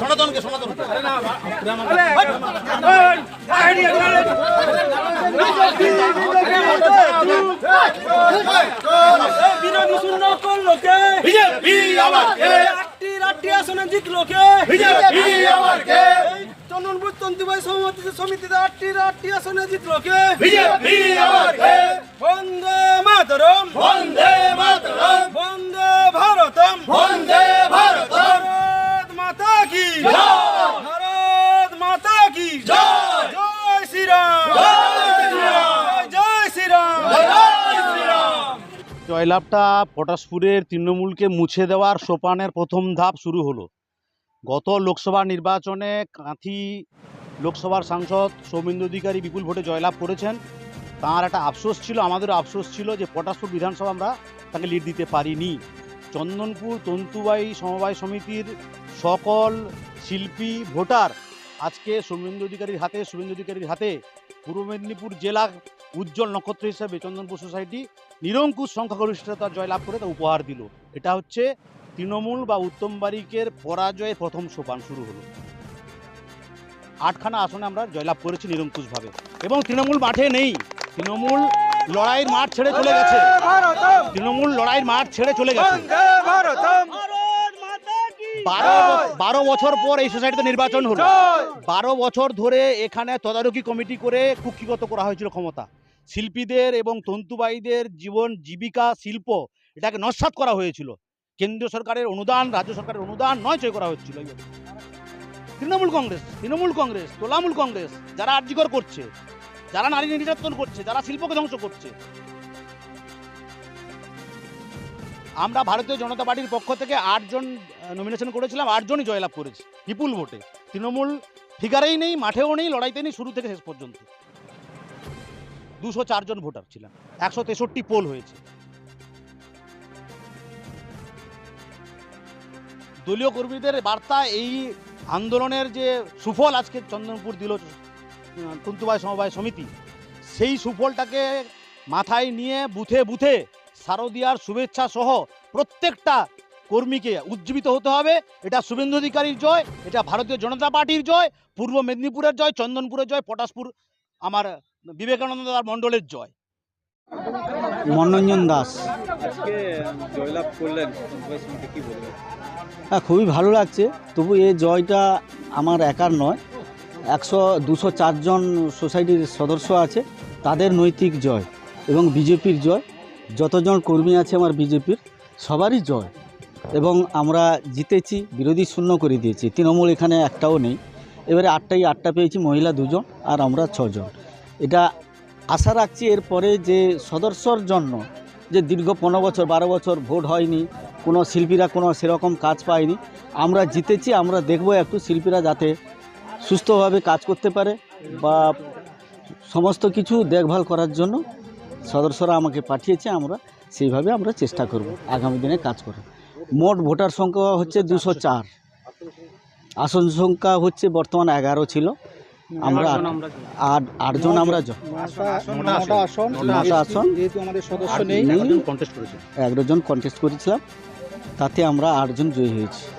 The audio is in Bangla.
সনাতনকে সনাতনকে বিরোধী শূন্য করল কে বিজেপি আবার কে আটটি আটটি আসনে জিতলো কে বিজেপি আবার কে চন্দনপুর তন্তুবাই সমিতি সমিতিতে আটটি আটটি আসনে জিতলো কে? বিজেপি আবার কে? বন্দে মাতরম। বন্দে মাতরম। বন্দে ভারতম। বন্দে ভারতম। ভারত মাতা কি? জয়! ভারত মাতা কি? জয়! জয় শ্রীরাম। জয় জয় শ্রীরাম। জয় শ্রীরাম। জয়লাভটা পটাশপুরের তৃণমূলকে মুছে দেওয়ার সোপানের প্রথম ধাপ শুরু হলো। গত লোকসভা নির্বাচনে কাঁথি লোকসভার সাংসদ সৌমেন্দু অধিকারী বিপুল ভোটে জয়লাভ করেছেন। তার একটা আফসোস ছিল, আমাদেরও আফসোস ছিল যে পটাশপুর বিধানসভা আমরা তাকে লিড দিতে পারিনি। চন্দনপুর তন্তুবাই সমবায় সমিতির সকল শিল্পী, ভোটার আজকে সৌমেন্দু অধিকারীর হাতে, শুভেন্দু অধিকারীর হাতে পূর্ব মেদিনীপুর জেলা উজ্জ্বল নক্ষত্র হিসাবে চন্দনপুর সোসাইটি নিরঙ্কুশ সংখ্যাগরিষ্ঠতা জয়লাভ করে তা উপহার দিল। এটা হচ্ছে তৃণমূল বা উত্তম বারিকের পরাজয়ের প্রথম সোপান শুরু হলো। আটখানা আসনে আমরা জয়লাভ করেছি নিরঙ্কুশভাবে। এবং তৃণমূল মাঠে নেই। তৃণমূল লড়াইয়ের মাঠ ছেড়ে চলে গেছে। তৃণমূল লড়াইয়ের মাঠ ছেড়ে চলে গেছে। বারো বারো বছর পর এই সোসাইটিতে নির্বাচন হলো। বারো বছর ধরে এখানে তদারকি কমিটি করে কুক্ষিগত করা হয়েছিল ক্ষমতা। শিল্পীদের এবং তন্তুবায়ীদের জীবন জীবিকা শিল্প এটাকে নস্বাত করা হয়েছিল। কেন্দ্রীয় সরকারের অনুদান রাজ্য সরকারের অনুদান নয় চয় করা হচ্ছিল তৃণমূল কংগ্রেস তৃণমূল কংগ্রেস তোলামূল কংগ্রেস যারা আর্যিকর করছে যারা নারী নির্যাতন করছে, যারা শিল্পকে ধ্বংস করছে, আমরা ভারতীয় জনতা পার্টির পক্ষ থেকে আটজন নমিনেশন করেছিলাম আটজনই জয়লাভ করেছি, বিপুল ভোটে। তৃণমূল ফিগারেই নেই, মাঠেও নেই, লড়াইতে নেই, শুরু থেকে শেষ পর্যন্ত। দুশো চারজন ভোটার ছিলাম, একশো তেষট্টি পোল হয়েছে। দলীয় কর্মীদের বার্তা, এই আন্দোলনের যে সুফল আজকে চন্দনপুর দিল তন্তুবায় সমবায় সমিতি সেই সুফলটাকে মাথায় নিয়ে বুথে বুথে শারদিয়ার শুভেচ্ছা সহ প্রত্যেকটা কর্মীকে উজ্জীবিত হতে হবে। এটা শুভেন্দু অধিকারীর জয় এটা ভারতীয় জনতা পার্টির জয় পূর্ব মেদিনীপুরের জয় চন্দনপুরের জয় পটাশপুর আমার বিবেকানন্দ মণ্ডলের জয়। মনোরঞ্জন দাস। আজকে জয়লাভ করলেন হ্যাঁ খুবই ভালো লাগছে। তবু এই জয়টা আমার একার নয়। একশো, দুশো চারজন সোসাইটির সদস্য আছে, তাদের নৈতিক জয় এবং বিজেপির জয়। যতজন কর্মী আছে আমার বিজেপির, সবারই জয়। এবং আমরা জিতেছি, বিরোধী শূন্য করে দিয়েছি। তৃণমূল এখানে একটাও নেই। এবারে আটটাই আটটা পেয়েছি, মহিলা দুজন আর আমরা ছজন। এটা আশা রাখছি এরপরে যে সদস্যর জন্য যে দীর্ঘ পনেরো বছর, বারো বছর ভোট হয়নি, কোনো শিল্পীরা কোনো সেরকম কাজ পায়নি, আমরা জিতেছি, আমরা দেখব একটু শিল্পীরা যাতে সুস্থভাবে কাজ করতে পারে বা সমস্ত কিছু দেখভাল করার জন্য সদস্যরা আমাকে পাঠিয়েছে আমরা সেইভাবে আমরা চেষ্টা করব আগামী দিনে কাজ করব মোট ভোটার সংখ্যা হচ্ছে দুশো চার। আসন সংখ্যা হচ্ছে বর্তমান এগারো ছিল। আমরা আট- আট আটজন আমরা জ- নটা আসন নটা আসন যেহেতু আমাদের সদস্য নেই। কন্টেস্ট করেছে। একজন কন্টেস্ট করেছিলাম। তাতে আমরা আটজন জয়ী হয়েছি।